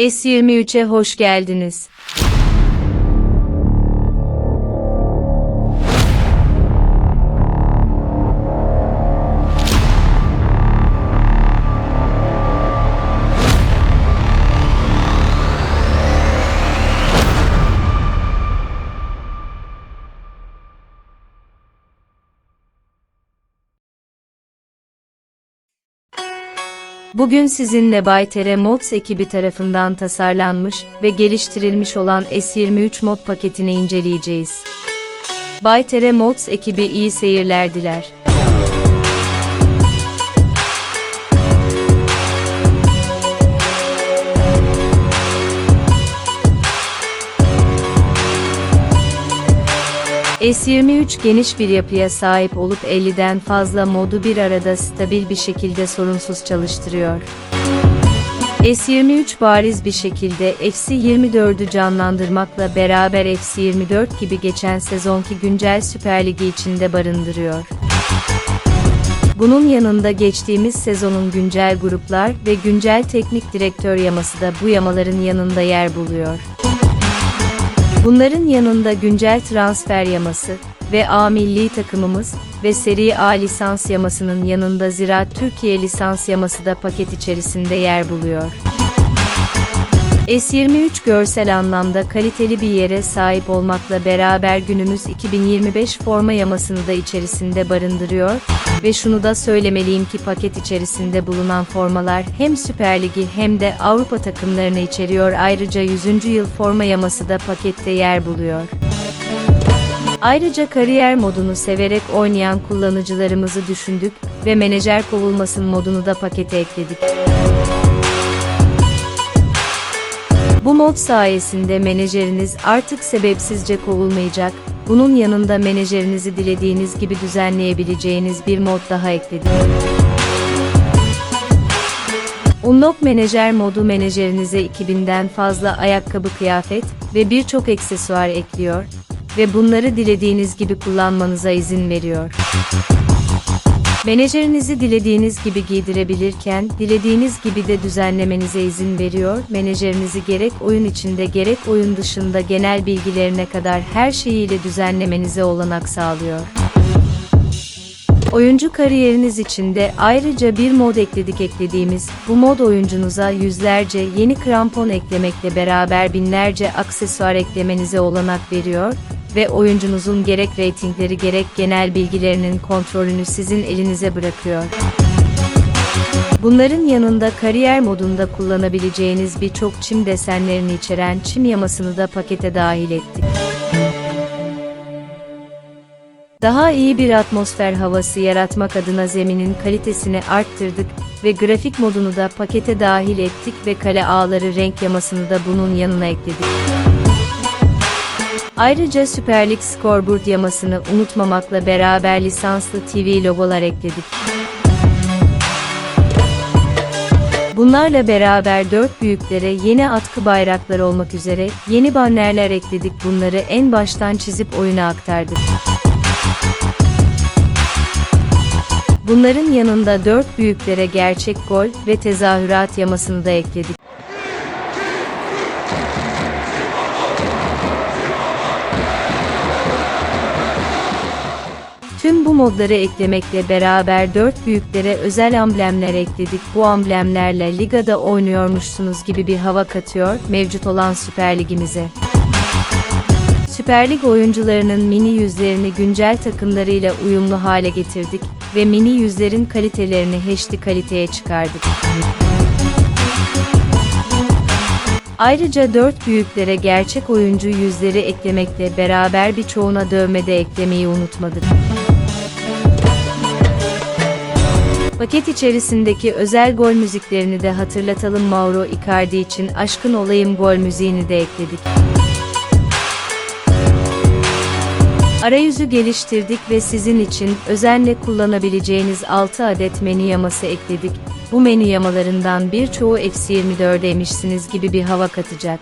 S23'e hoş geldiniz. Bugün sizinle Baytere Mods ekibi tarafından tasarlanmış ve geliştirilmiş olan S23 mod paketini inceleyeceğiz. Baytere Mods ekibi iyi seyirler diler. S23 geniş bir yapıya sahip olup 50'den fazla modu bir arada stabil bir şekilde sorunsuz çalıştırıyor. S23 bariz bir şekilde FC24'ü canlandırmakla beraber FC24 gibi geçen sezonki güncel Süper Ligi içinde barındırıyor. Bunun yanında geçtiğimiz sezonun güncel gruplar ve güncel teknik direktör yaması da bu yamaların yanında yer buluyor. Bunların yanında güncel transfer yaması ve A milli takımımız ve Seri A lisans yamasının yanında Ziraat Türkiye lisans yaması da paket içerisinde yer buluyor. S23 görsel anlamda kaliteli bir yere sahip olmakla beraber günümüz 2025 forma yamasını da içerisinde barındırıyor ve şunu da söylemeliyim ki paket içerisinde bulunan formalar hem Süper Ligi hem de Avrupa takımlarını içeriyor ayrıca 100. yıl forma yaması da pakette yer buluyor. Ayrıca kariyer modunu severek oynayan kullanıcılarımızı düşündük ve menajer kovulmasın modunu da pakete ekledik. Bu mod sayesinde menajeriniz artık sebepsizce kovulmayacak, bunun yanında menajerinizi dilediğiniz gibi düzenleyebileceğiniz bir mod daha ekledik. Unlock Menajer modu menajerinize 2000'den fazla ayakkabı kıyafet ve birçok aksesuar ekliyor ve bunları dilediğiniz gibi kullanmanıza izin veriyor. Menajerinizi dilediğiniz gibi giydirebilirken, dilediğiniz gibi de düzenlemenize izin veriyor. Menajerinizi gerek oyun içinde gerek oyun dışında genel bilgilerine kadar her şeyiyle düzenlemenize olanak sağlıyor. Oyuncu kariyeriniz için de ayrıca bir mod ekledik eklediğimiz, bu mod oyuncunuza yüzlerce yeni krampon eklemekle beraber binlerce aksesuar eklemenize olanak veriyor ve oyuncunuzun gerek reytingleri gerek genel bilgilerinin kontrolünü sizin elinize bırakıyor. Bunların yanında kariyer modunda kullanabileceğiniz birçok çim desenlerini içeren çim yamasını da pakete dahil ettik. Daha iyi bir atmosfer havası yaratmak adına zeminin kalitesini arttırdık ve grafik modunu da pakete dahil ettik ve kale ağları renk yamasını da bunun yanına ekledik. Ayrıca Süper Lig scoreboard yamasını unutmamakla beraber lisanslı TV logolar ekledik. Bunlarla beraber dört büyüklere yeni atkı bayraklar olmak üzere yeni bannerler ekledik bunları en baştan çizip oyuna aktardık. Bunların yanında dört büyüklere gerçek gol ve tezahürat yamasını da ekledik. Tüm bu modları eklemekle beraber dört büyüklere özel amblemler ekledik. Bu amblemlerle ligada oynuyormuşsunuz gibi bir hava katıyor mevcut olan Süper Ligimize. Süper Lig oyuncularının mini yüzlerini güncel takımlarıyla uyumlu hale getirdik ve mini yüzlerin kalitelerini HD kaliteye çıkardık. Ayrıca dört büyüklere gerçek oyuncu yüzleri eklemekle beraber birçoğuna dövme de eklemeyi unutmadık. Paket içerisindeki özel gol müziklerini de hatırlatalım Mauro Icardi için Aşkın Olayım gol müziğini de ekledik. Arayüzü geliştirdik ve sizin için özenle kullanabileceğiniz 6 adet menü yaması ekledik. Bu menü yamalarından birçoğu FC24'e emişsiniz gibi bir hava katacak.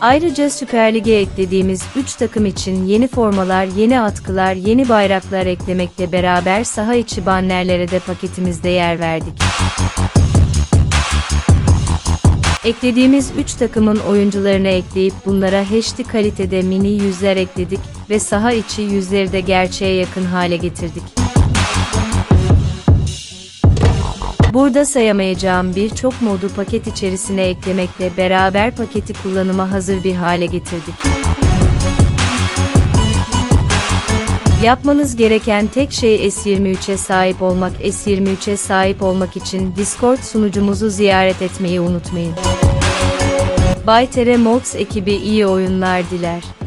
Ayrıca Süper Lig'e eklediğimiz 3 takım için yeni formalar, yeni atkılar, yeni bayraklar eklemekle beraber saha içi bannerlere de paketimizde yer verdik. Eklediğimiz 3 takımın oyuncularını ekleyip bunlara HD kalitede mini yüzler ekledik ve saha içi yüzleri de gerçeğe yakın hale getirdik. Burada sayamayacağım birçok modu paket içerisine eklemekle beraber paketi kullanıma hazır bir hale getirdik. Yapmanız gereken tek şey S23'e sahip olmak. S23'e sahip olmak için Discord sunucumuzu ziyaret etmeyi unutmayın. Bay Tere Mods ekibi iyi oyunlar diler.